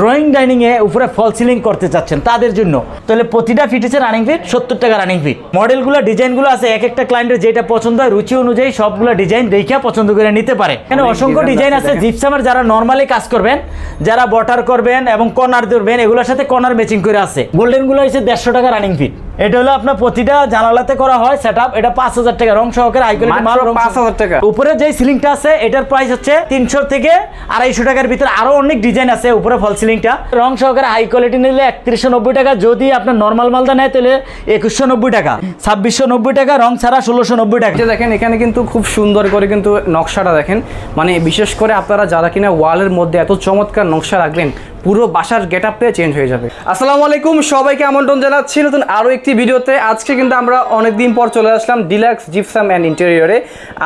Drawing dining এ উপরে ফল ceiling করতে চাচ্ছেন তাদের জন্য। তাহলে প্রতিটা ফিট হচ্ছে রানিং ফিট সত্তর টাকা রানিং ফিট মডেলগুলো ডিজাইনগুলো আছে এক একটা ক্লায়েন্টের যেটা পছন্দ হয় রুচি অনুযায়ী সবগুলো ডিজাইন দেখে পছন্দ করে নিতে পারে। এখানে অসংখ্য ডিজাইন আছে। জিপসামের যারা নর্মালি কাজ করবেন যারা বটার করবেন এবং কর্নার ধরবেন এগুলোর সাথে কর্নার ম্যাচিং করে আছে। গোল্ডেনগুলো হচ্ছে দেড়শো টাকা রানিং ফিট এটা হলো আপনার প্রতিটা জানালাতে করা হয় সেট এটা পাঁচ হাজার টাকা রং সহকারে হাই কোয়ালিটি মাল মাত্র রং 5,000 টাকা। উপরে যে সিলিংটা আছে এটার প্রাইস হচ্ছে তিনশো থেকে আড়াইশো টাকার ভিতরে। আরও অনেক ডিজাইন আছে উপরে ফল সিলিংটা রং সহকারে হাই কোয়ালিটি নিলে একত্রিশশো নব্বই টাকা। যদি আপনার নর্মাল মালদা নেয় তাহলে একুশশো নব্বই টাকা। ছাব্বিশশো নব্বই টাকা রং ছাড়া ষোলোশো নব্বই টাকা। দেখেন এখানে কিন্তু খুব সুন্দর করে কিন্তু নকশাটা দেখেন। মানে বিশেষ করে আপনারা যারা কিনা ওয়ালের মধ্যে এত চমৎকার নকশা রাখবেন পুরো বাসার গেট আপটাই চেঞ্জ হয়ে যাবে। আসসালামু আলাইকুম, সবাইকে আমন্ত্রণ জানাচ্ছি নতুন আরও একটি ভিডিওতে। আজকে কিন্তু আমরা অনেকদিন পর চলে আসলাম ডিলাক্স জিপসাম অ্যান্ড ইন্টেরিয়রে।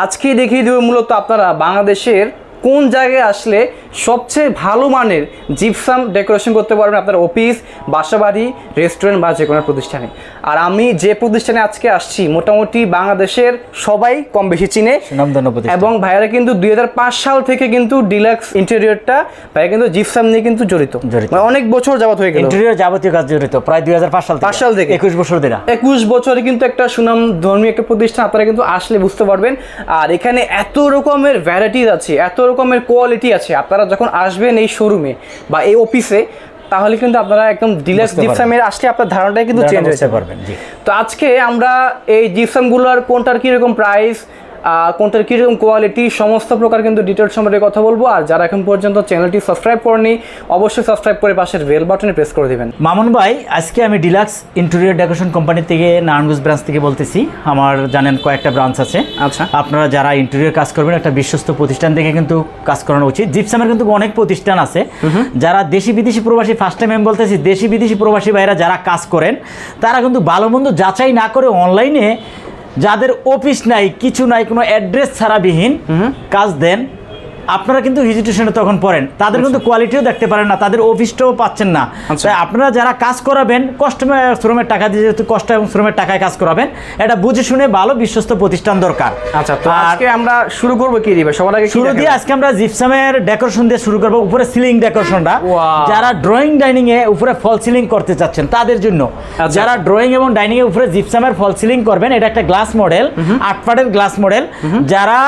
আজকে দেখিয়ে দেবো মূলত আপনারা বাংলাদেশের কোন জায়গায় আসলে সবচেয়ে ভালো মানের জিপসাম ডেকোরেশন করতে পারবেন আপনার অফিস বাসাবাড়ি রেস্টুরেন্ট বা যে কোনো প্রতিষ্ঠানে। আর আমি যে প্রতিষ্ঠানে আজকে আসছি মোটামুটি বাংলাদেশের সবাই কম বেশি চিনে। এবং ভাইয়ারা কিন্তু দুই হাজার পাঁচ সাল থেকে কিন্তু ডিলাক্স ইন্টেরিয়রটা ভাইয়া কিন্তু জিপসাম নিয়ে কিন্তু জড়িত। মানে অনেক বছর যাবত হয়ে গেল। ইন্টেরিয়র যাবতীয় কাজ জড়িত প্রায় দুই হাজার পাঁচ সাল পাঁচ সাল থেকে? একুশ বছর ধরে। একুশ বছরে কিন্তু একটা সুনাম ধর্মী একটা প্রতিষ্ঠান আপনারা কিন্তু আসলে বুঝতে পারবেন। আর এখানে এত রকমের ভ্যারাইটিস আছে এত রকমের কোয়ালিটি আছে। আপনারা যখন আসবেন এই শোরুমে বা এই অফিসে তাহলে কিন্তু আপনারা একদম ডিলার। জিপসামের আসলে আপনার ধারণাটাই কিন্তু চেঞ্জ হয়ে পারবেন তো আজকে আমরা এই জিপসামগুলোর কোনটার কীরকম প্রাইস কোনটার কীরকম কোয়ালিটি সমস্ত প্রকার কিন্তু ডিটেলস সম্পর্কে কথা বলব। আর যারা এখন পর্যন্ত চ্যানেলটি সাবস্ক্রাইব করেনি অবশ্যই সাবস্ক্রাইব করে পাশের বেল বাটনে প্রেস করে দিবেন। মামুন ভাই আজকে আমি ডিলাক্স ইন্টেরিয়র ডেকোরেশন কোম্পানি থেকে নারায়ণগঞ্জ ব্রাঞ্চ থেকে বলতেছি। আমার জানেন কয়েকটা ব্রাঞ্চ আছে। আচ্ছা। আপনারা যারা ইন্টেরিয়র কাজ করবেন একটা বিশ্বস্ত প্রতিষ্ঠান থেকে কিন্তু কাজ করানো উচিত। জিপসামের কিন্তু অনেক প্রতিষ্ঠান আছে। যারা দেশি বিদেশি প্রবাসী ফার্স্ট টাইম আমি বলতেছি দেশি বিদেশি প্রবাসী ভাইরা যারা কাজ করেন তারা কিন্তু ভালো মন্দ যাচাই না করে অনলাইনে যাদের অফিস নাই কিছু নাই কোনো অ্যাড্রেস ছাড়া বিহীন কাজ দেন আপনারা কিন্তু হিজিটেশনে তখন পড়েন। তাদের কিন্তু কোয়ালিটিও দেখতে পারেন না তাদের অফিসটাও পাচ্ছেন না। আচ্ছা। তাই আপনারা যারা কাজ করাবেন কষ্ট শ্রমের টাকা দিয়ে যেহেতু কষ্ট এবং শ্রমের টাকায় কাজ করাবেন এটা বুঝে শুনে ভালো বিশ্বস্ত প্রতিষ্ঠান দরকার। আচ্ছা তো আজকে আমরা শুরু করব কি দিবে সবার আগে শুরু দিয়ে আজকে আমরা জিপসামের ডেকোরেশন দিয়ে শুরু করব উপরে সিলিং ডেকোরেশনটা যারা ড্রয়িং ডাইনিং এ উপরে ফল সিলিং করতে চাচ্ছেন তাদের জন্য। আচ্ছা। যারা ড্রয়িং এবং ডাইনিং এর উপরে জিপসামের ফল সিলিং করবেন এটা একটা গ্লাস মডেল আট পাটের গ্লাস মডেল যারা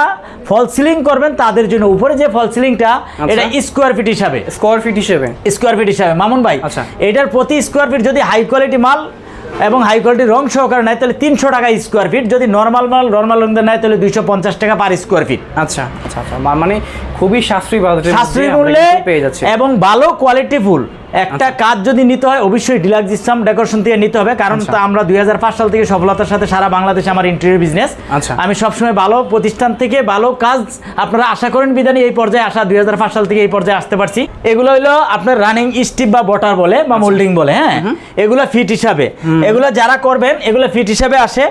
ফল সিলিং করবেন তাদের জন্য উপরে যে ফল সিলিংটা এটা স্কোয়ার ফিট হিসাবে। স্কোয়ার ফিট হিসাবে। স্কোয়ার ফিট হিসাবে। মামুন ভাই আচ্ছা। এটার প্রতি স্কোয়ার ফিট যদি হাই কোয়ালিটি মাল এবং হাই কোয়ালিটি রং সহকারে নেয় তাহলে তিনশো টাকা স্কোয়ার ফিট যদি নর্মাল মাল নর্মাল রঙদের নেয় তাহলে দুইশো পঞ্চাশ টাকা পার স্কোয়ার ফিট আচ্ছা আচ্ছা আচ্ছা। মানে খুবই সাশ্রয়ী সাশ্রয়ী মূল্যে পেয়ে যাচ্ছে। এবং ভালো কোয়ালিটি ফুল। একটা আচ্ছা। কাজ যদি নিতে হয় অবশ্যই ডিলাক্স ইসলাম ডেকোরেশন থেকে নিতে হবে। কারণ আচ্ছা। তো আমরা দুই সাল থেকে সফলতার সাথে সারা বাংলাদেশে আমার ইন্টেরিয়র বিজনেস আচ্ছা। আমি সবসময় ভালো প্রতিষ্ঠান থেকে ভালো কাজ আপনারা আশা করেন বিধানে এই পর্যায়ে আসা দুই হাজার পাঁচ সাল থেকে এই পর্যায়ে আসতে পারছি। এগুলো হলো আপনার রানিং স্টিপ বা বটার বলে বা মোল্ডিং বলে হ্যাঁ? এগুলো ফিট হিসাবে। এগুলো যারা করবেন এগুলো ফিট হিসাবে আসে।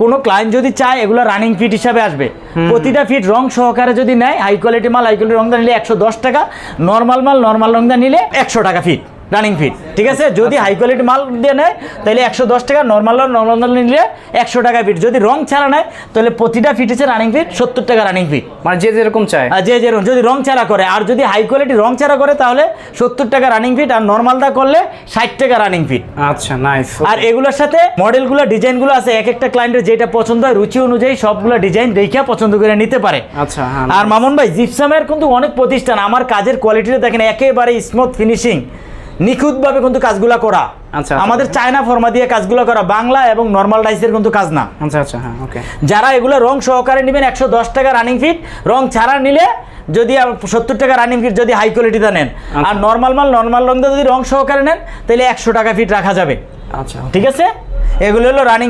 কোনো ক্লায়েন্ট যদি চায় এগুলো রানিং ফিট হিসাবে আসবে। প্রতিটা ফিট রং সহকারে যদি নেয় হাই কোয়ালিটি মাল হাই কোয়ালিটি রংদা নিলে একশো দশ টাকা নর্মাল মাল নর্মাল রংদা নিলে একশো টাকা ফিট রানিং ফিট ঠিক আছে? যদি হাই কোয়ালিটি মাল দিয়ে নেয় তাহলে একশো দশ টাকা নর্মাল নর্মাল নিলে একশো টাকা ফিট। যদি রং ছাড়া নেয় তাহলে প্রতিটা ফিট হচ্ছে রানিং ফিট সত্তর টাকা রানিং ফিট মানে যে যেরকম চায়। যে যেরকম যদি রং ছাড়া করে আর যদি হাই কোয়ালিটি রং ছাড়া করে তাহলে সত্তর টাকা রানিং ফিট আর নর্মালটা করলে ষাট টাকা রানিং ফিট আচ্ছা নাইস আর এগুলোর সাথে মডেলগুলো ডিজাইনগুলো আছে এক একটা ক্লায়েন্টের যেটা পছন্দ হয় রুচি অনুযায়ী সবগুলো ডিজাইন দেখে পছন্দ করে নিতে পারে। আচ্ছা হ্যাঁ আর মামুন ভাই জিপসামের কিন্তু অনেক প্রতিষ্ঠান আমার কাজের কোয়ালিটিটা দেখেন একেবারে স্মুথ ফিনিশিং নিখুঁতভাবে কিন্তু কাজগুলো করা। আচ্ছা, আমাদের চায়না ফর্মা দিয়ে কাজগুলো করা বাংলা এবং নর্মাল ডাইসের কিন্তু কাজ না। আচ্ছা আচ্ছা হ্যাঁ ওকে যারা এগুলো রং সহকারে নেবেন একশো দশ টাকা রানিং ফিট রং ছাড়া নিলে যদি সত্তর টাকা রানিং ফিট যদি হাই কোয়ালিটিতে নেন। আর নর্মাল মাল নর্মাল রং দিয়ে যদি রং সহকারে নেন তাহলে একশো টাকা ফিট রাখা যাবে। আচ্ছা ঠিক আছে? এগুলো হলো রানিং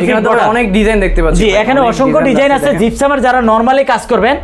অনেক ডিজাইন দেখতে পাচ্ছি। জি এখানে অসংখ্য ডিজাইন আছে। জিপসামের যারা নর্মালি কাজ করবেন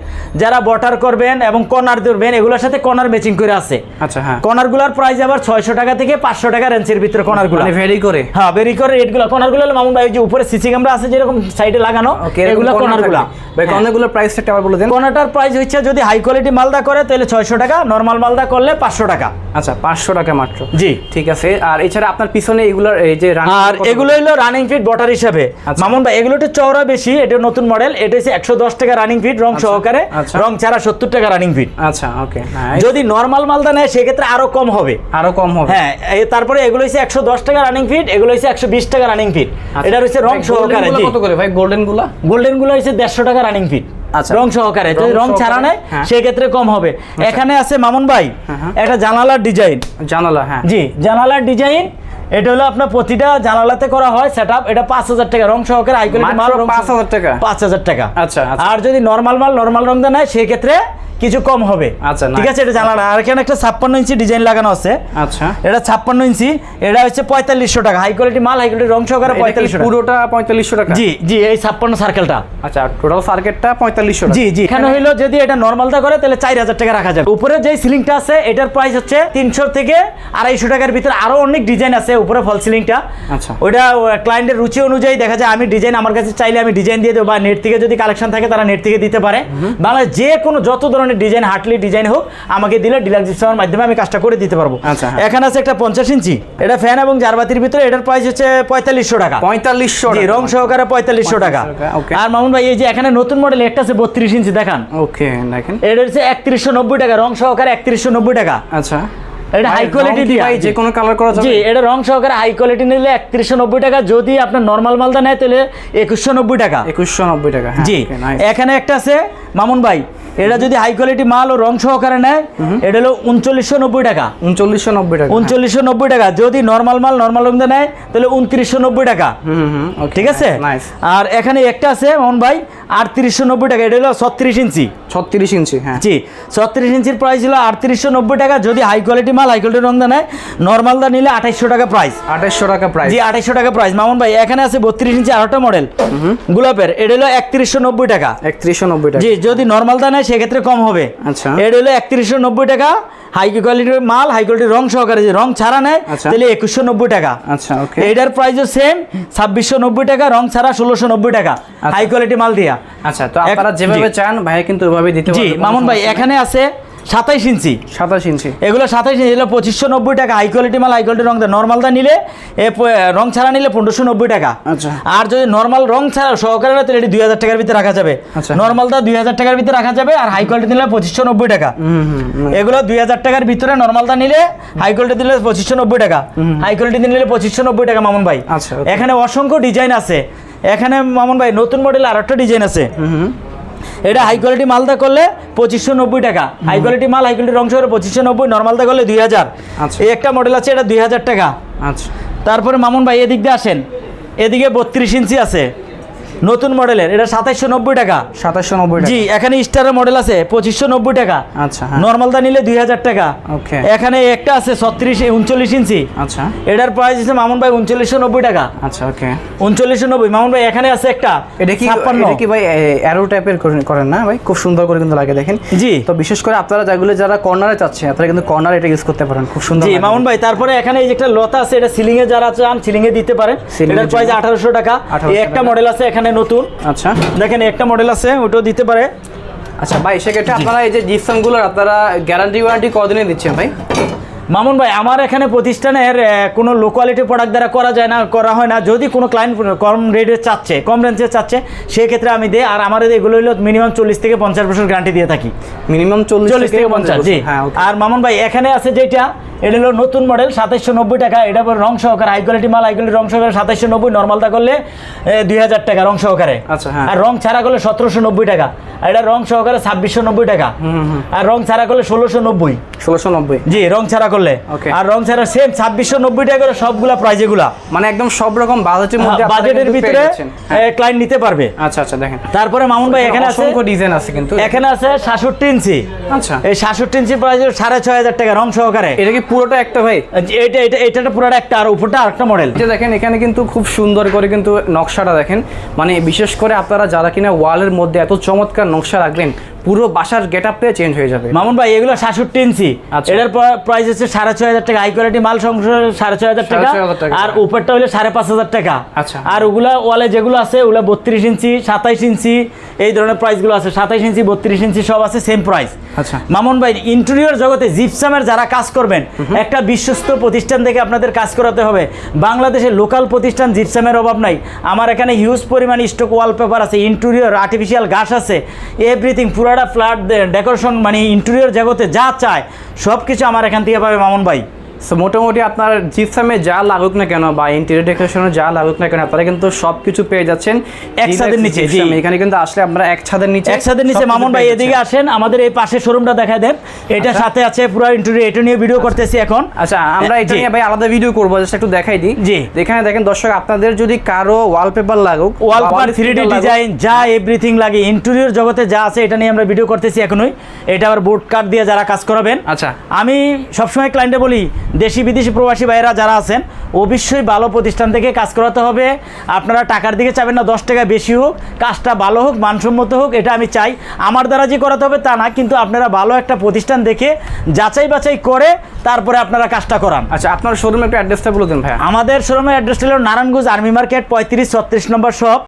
যারা বটার করবেন এবং কর্নার ধরবেন এগুলোর সাথে কর্নার ম্যাচিং করে আছে। আচ্ছা হ্যাঁ। কর্নারগুলার প্রাইস আবার ছয়শো টাকা থেকে পাঁচশো টাকা রেঞ্জের ভিতরে কর্নারগুলো। মানে ভেরি করে। হ্যাঁ বেরি করে রেটগুলো। কর্নারগুলো মামুন ভাই যে উপরে সিসি ক্যামেরা আছে যেরকম সাইডে লাগানো এগুলো কর্নারগুলা। ভাই কর্নারগুলোর প্রাইসটা একটু আবার বলে দেন। কর্নারটার প্রাইস হচ্ছে যদি হাই কোয়ালিটি মালদা করে তাহলে ছয়শো টাকা নর্মাল মালদা করলে পাঁচশো টাকা। আচ্ছা পাঁচশো টাকা মাত্র। জি। ঠিক আছে। আর এছাড়া আপনার পিছনে এগুলোর এই যে আর এগুলো হলো রানিং ফিট বটার হিসাবে। আচ্ছা। মামুন ভাই এগুলো একটু চওড়া বেশি এটা নতুন মডেল এটা হচ্ছে একশো দশ টাকা রানিং ফিট রং সহকারে আচ্ছা। রং ছাড়া সত্তর টাকা রানিং ফিট আচ্ছা ওকে যদি নর্মাল মালদা নেয় সেক্ষেত্রে আরও কম হবে। আরও কম হবে। হ্যাঁ তারপরে এগুলো হচ্ছে একশো দশ টাকা রানিং ফিট এগুলো হচ্ছে একশো বিশ টাকা রানিং ফিট আচ্ছা। এটা হচ্ছে রং সহকারে কত করে? ভাই গোল্ডেনগুলা? গোল্ডেনগুলো হচ্ছে দেড়শো টাকা রানিং ফিট আচ্ছা। রং সহকারে যদি রং রং ছাড়া নেয় হ্যাঁ। সেক্ষেত্রে কম হবে। এখানে আছে মামুন ভাই হ্যাঁ, হ্যাঁ। একটা জানালার ডিজাইন জানালা হ্যাঁ। জি জানালার ডিজাইন এটা হলো আপনার প্রতিটা জানালাতে করা হয় সেট এটা পাঁচ হাজার টাকা রং সহকারে হাই কোয়ালিটি মাল পাঁচ হাজার টাকা? পাঁচ হাজার টাকা আচ্ছা, আচ্ছা। আর যদি নর্মাল মাল নর্মাল রং দেয় নেয় সেক্ষেত্রে কিছু কম হবে। আচ্ছা, ঠিক আছে এটা জানালা আর এখানে একটা ছাপ্পান্ন ইঞ্চি ডিজাইন লাগানো আছে। আচ্ছা। এটা ছাপ্পান্ন ইঞ্চি এটা হচ্ছে পঁয়তাল্লিশশো টাকা। হাই কোয়ালিটি মাল হাই কোয়ালিটি রং সহকারে পঁয়তাল্লিশশো পুরোটা পঁয়তাল্লিশশো টাকা? জি জি এই ছাপ্পান্ন সার্কেলটা আচ্ছা টোটাল সার্কিটটা পঁয়তাল্লিশশো জি জি এখানে হইল যদি এটা নর্মালটা করে তাহলে চার হাজার টাকা রাখা যাবে। উপরে যে সিলিংটা আছে এটার প্রাইস হচ্ছে তিনশো থেকে আড়াইশো টাকার ভিতরে আরও অনেক ডিজাইন আছে উপরে ফল সিলিংটা আচ্ছা। ওইটা ক্লায়েন্টের রুচি অনুযায়ী দেখা যায় আমি ডিজাইন আমার কাছে চাইলে আমি ডিজাইন দিয়ে দেবো বা নেট থেকে যদি কালেকশন থাকে তারা নেট থেকে দিতে পারে। বাংলায় যে কোনো যত ধরনের ডিজাইন হাটলি ডিজাইন হোক আমাকে দিলে ডিলাক্স মাধ্যমে আমি কাজটা করে দিতে পারব। আচ্ছা, হ্যাঁ। এখানে আছে একটা পঞ্চাশ ইঞ্চি। এটা ফ্যান এবং জারবাতির ভিতরে এটার প্রাইস হচ্ছে পঁয়তাল্লিশশো টাকা। পঁয়তাল্লিশশো রং সহকারে পঁয়তাল্লিশশো টাকা। 4500 টাকা, okay। আর মামুন ভাই এই যে এখানে নতুন মডেল একটা আছে বত্রিশ ইঞ্চি দেখান। ওকে দেখেন। এটা হচ্ছে একত্রিশশো নব্বই টাকা রং সহকারে একত্রিশশো নব্বই টাকা। আচ্ছা। এটা হাই কোয়ালিটি দিয়ে। যে কোনো কালার করা জি যাবে এটা রং সহকারে হাই কোয়ালিটি নিলে একত্রিশশো নব্বই টাকা যদি আপনার নর্মাল মালদা নেয় তাহলে একুশশো নব্বই টাকা। একুশশো নব্বই টাকা হ্যাঁ, জি এখানে একটা আছে মামুন ভাই এটা যদি হাই কোয়ালিটি মাল ও রং সহকারে নেয় এটা হলো উনচল্লিশশো নব্বই টাকা। উনচল্লিশশো নব্বই টাকা। উনচল্লিশশো নব্বই টাকা। যদি নর্মাল মাল নর্মাল রং নেয় তাহলে উনত্রিশশো নব্বই টাকা। ঠিক আছে? আর এখানে একটা আছে মোহন ভাই আটত্রিশশো নব্বই টাকা। এটা হলো ছত্রিশ ইঞ্চি। ছত্রিশ ইঞ্চি হ্যাঁ। জি ছত্রিশ ইঞ্চির প্রাইস ছিল আটত্রিশশো নব্বই টাকা। যদি হাই কোয়ালিটি মাল হাই কোয়ালিটি রং নেয় নর্মাল দা নিলে আঠাইশশো টাকা প্রাইস আঠাশশো টাকা প্রাইস জি আঠাইশশো টাকা প্রাইস মামুন ভাই এখানে আছে বত্রিশ ইঞ্চি আরেকটা মডেল গোলাপের এটা হলো একত্রিশশো নব্বই টাকা। একত্রিশশো নব্বই টাকা। জি যদি নর্মাল দা নেয় সেক্ষেত্রে কম হবে। আচ্ছা। এটা হলো একত্রিশশো নব্বই টাকা। হাই কোয়ালিটির মাল হাই কোয়ালিটির রং সহকারে যে রং ছাড়া নেয় আচ্ছা। তাহলে একুশশো নব্বই টাকা। আচ্ছা ওকে এটার প্রাইসও সেম ছাব্বিশশো নব্বই টাকা রং ছাড়া ষোলোশো নব্বই টাকা। হাই কোয়ালিটি মাল দিয়া। আচ্ছা তো আপনারা যেভাবে চান ভাইয়া কিন্তু দিতে জি মামুন ভাই এখানে আছে সাতাইশ ইঞ্চি। সাতাশ ইঞ্চি। এগুলো সাতাইশ ইঞ্চি এগুলো পঁচিশশো নব্বই টাকা। হাই কোয়ালিটি মাল হাই কোয়ালিটি রং নর্মালটা নিলে রং ছাড়া নিলে পনেরোশো নব্বই টাকা। আচ্ছা। আর যদি নর্মাল রং ছাড়া সহকারে তাহলে এটি দুই হাজার টাকার ভিতরে রাখা যাবে। আচ্ছা। নর্মালটা দুই হাজার টাকার ভিতরে রাখা যাবে আর হাই কোয়ালিটি নিলে পঁচিশশো নব্বই টাকা। এগুলো দুই হাজার টাকার ভিতরে নর্মালটা নিলে হাই কোয়ালিটি দিলে পঁচিশশো নব্বই টাকা। হাই কোয়ালিটি নিলে পঁচিশশো নব্বই টাকা মামুন ভাই। আচ্ছা, এখানে অসংখ্য ডিজাইন আছে। এখানে মামুন ভাই নতুন মডেল আর একটা ডিজাইন আছে। এটা হাই কোয়ালিটি মালদা করলে পঁচিশশো নব্বই টাকা। হাই কোয়ালিটি মাল হাই কোয়ালিটির অংশ করে পঁচিশশো নব্বই নর্মালটা করলে দুই হাজার। আচ্ছা। এই একটা মডেল আছে এটা দুই হাজার টাকা। আচ্ছা। তারপরে মামুন ভাই এদিক দিয়ে আসেন। এদিকে বত্রিশ ইঞ্চি আছে। নতুন মডেলের এটা সাতাইশশো নব্বই টাকা। সাতাশশো নব্বই জি এখানে স্টারের মডেল আছে পঁচিশশো নব্বই টাকা। আচ্ছা হ্যাঁ। নর্মালদা নিলে দুই হাজার টাকা। Okay. এখানে একটা আছে ছত্রিশ উনচল্লিশ ইঞ্চি। আচ্ছা। এটার প্রাইস হচ্ছে মামুন ভাই উনচল্লিশশো নব্বই টাকা। আচ্ছা ওকে। উনচল্লিশশো নব্বই মামুন ভাই এখানে আছে একটা এটা কি এটা কি ভাই অ্যারো টাইপের করেন না ভাই? খুব সুন্দর করে কিন্তু লাগে দেখেন। জি। তো বিশেষ করে আপনারা যেগুলো যারা কর্নারে চাচ্ছেন আপনারা কিন্তু কর্নার এটা ইউজ করতে পারেন। খুব সুন্দর জি মামুন ভাই তারপরে এখানে এই যে একটা লতা আছে এটা সিলিং এ যারা চান সিলিং এ দিতে পারেন। এটার প্রাইস আঠারোশো টাকা। একটা মডেল আছে এখানে নতুন। আচ্ছা। দেখেন একটা মডেল আছে ওটাও দিতে পারে। আচ্ছা ভাই সেক্ষেত্রে আপনারা এই যে জিপসামগুলোর আপনারা গ্যারান্টি ওয়ারেন্টি কদিনে দিচ্ছেন ভাই? মামুন ভাই আমার এখানে প্রতিষ্ঠানের কোনো লো কোয়ালিটি প্রোডাক্ট দ্বারা করা যায় না করা হয় না। যদি কোনো ক্লায়েন্ট কম রেটে চাচ্ছে কম রেঞ্জে চাচ্ছে সেক্ষেত্রে আমি দিই। আর আমার এগুলো হলো মিনিমাম চল্লিশ থেকে পঞ্চাশ বছর গ্যারান্টি দিয়ে থাকি। মিনিমাম চল্লিশ চল্লিশ থেকে পঞ্চাশ জি। হ্যাঁ আর মামুন ভাই এখানে আছে যেটা এটা হলো নতুন মডেল সাতাইশশো নব্বই টাকা। এটা পর রং সহকারে হাই কোয়ালিটি মাল হাই কোয়ালিটি রং সহকারে সাতাইশশো নব্বই নর্মালটা করলে দুই হাজার টাকা রং সহকারে। আচ্ছা, হ্যাঁ। আর রং ছাড়া করলে সতেরোশো নব্বই টাকা। আর এটা রং সহকারে ছাব্বিশশো নব্বই টাকা। আর রং ছাড়া করলে ষোলোশো নব্বই। ষোলোশো নব্বই? জি রং ছাড়া করলে। আর রং ছাড়া সেম ছাব্বিশশো নব্বই টাকা করে সবগুলা প্রাইজ এগুলা। মানে একদম সব রকম বাজেটের মধ্যে বাজেটের ভিতরে হ্যাঁ। ক্লায়েন্ট নিতে পারবে। আচ্ছা আচ্ছা দেখেন। তারপরে মামুন ভাই এখানে আছে ডিজাইন আছে কিন্তু। এখানে আছে সাতষট্টি ইঞ্চি। আচ্ছা। এই সাতষট্টি ইঞ্চি প্রাইস সাড়ে ছয় হাজার টাকা রং সহকারে। এটা কি পুরোটা একটা ভাই এটা এটা এটা পুরোটা একটা, আর উপরটা আরেকটা মডেল যে দেখেন, এখানে কিন্তু খুব সুন্দর করে কিন্তু নকশাটা দেখেন। মানে বিশেষ করে আপনারা যারা কিনা ওয়ালের মধ্যে এত চমৎকার নকশা রাখবেন পুরো বাসার গেট আপে চেঞ্জ হয়ে যাবে। মামুন ভাই এগুলো সাতষট্টি ইঞ্চি। আচ্ছা। এটার প্রাইস হচ্ছে সাড়ে ছয় হাজার টাকা। হাই কোয়ালিটি মাল সংসার সাড়ে ছয় হাজার টাকা। আর উপরটা হলে সাড়ে পাঁচ হাজার টাকা। আচ্ছা। আর ওগুলা ওয়ালে যেগুলো আছে ওগুলো বত্রিশ ইঞ্চি সাতাইশ ইঞ্চি এই ধরনের প্রাইসগুলো আছে। সাতাইশ ইঞ্চি বত্রিশ ইঞ্চি সব আছে সেম প্রাইস আচ্ছা। মামুন ভাই ইন্টেরিয়র জগতে জিপসামের যারা কাজ করবেন একটা বিশ্বস্ত প্রতিষ্ঠান থেকে আপনাদের কাজ করাতে হবে। বাংলাদেশের লোকাল প্রতিষ্ঠান জিপসামের অভাব নাই। আমার এখানে হিউজ পরিমাণ স্টক ওয়ালপেপার আছে ইন্টেরিয়র আর্টিফিশিয়াল গাছ আছে এভরিথিং পুরাটা ফ্ল্যাট ডেকোরেশন মানে ইন্টেরিয়র জগতে যা চায় সব কিছু আমার এখান থেকে পাবে মামুন ভাই। সো মোটামুটি আপনার জিপসামে যা লাগুক না কেন বা ইন্টেরিয়র ডেকোরেশনে যা লাগুক না কেন আপনারা কিন্তু সব কিছু পেয়ে যাচ্ছেন এক ছাদের নিচে। এখানে কিন্তু আসলে আমরা এক ছাদের নিচে এক ছাদের নিচে মামুন ভাই এদিকে আসেন আমাদের এই পাশে শোরুমটা দেখায় দেন। এটা আচ্ছা। সাথে আছে পুরো ইন্টেরিয়র এটা নিয়ে ভিডিও করতেছি এখন। আচ্ছা আমরা এটা নিয়ে ভাই আলাদা ভিডিও করব জাস্ট একটু দেখাই দিই। জি। এখানে দেখেন দর্শক আপনাদের যদি কারও ওয়ালপেপার লাগুক ওয়ালপেপার থ্রি লাগুক, ডিজাইন যা এভরিথিং লাগে ইন্টেরিয়র জগতে যা আছে এটা নিয়ে আমরা ভিডিও করতেছি এখনই। এটা আবার বোর্ড কার্ড দিয়ে যারা কাজ করাবেন। আচ্ছা। আমি সবসময় ক্লায়েন্টে বলি দেশি বিদেশি প্রবাসী ভাইয়েরা যারা আছেন অবশ্যই ভালো প্রতিষ্ঠান থেকে কাজ করাতে হবে। আপনারা টাকার দিকে চাবেন না দশ টাকা বেশি হোক কাজটা ভালো হোক মানসম্মত হোক এটা আমি চাই। আমার দ্বারা যে করাতে হবে তা না কিন্তু আপনারা ভালো একটা প্রতিষ্ঠান দেখে যাচাই বাছাই করে তারপরে আপনারা কাজটা করান। আচ্ছা আপনার শোরুমে একটা অ্যাড্রেসটা বলে দিন ভাই আমাদের শোরুমের অ্যাড্রেসটা হলো নারায়ণগঞ্জ আর্মি মার্কেট পঁয়ত্রিশ ছত্রিশ নম্বর শপ।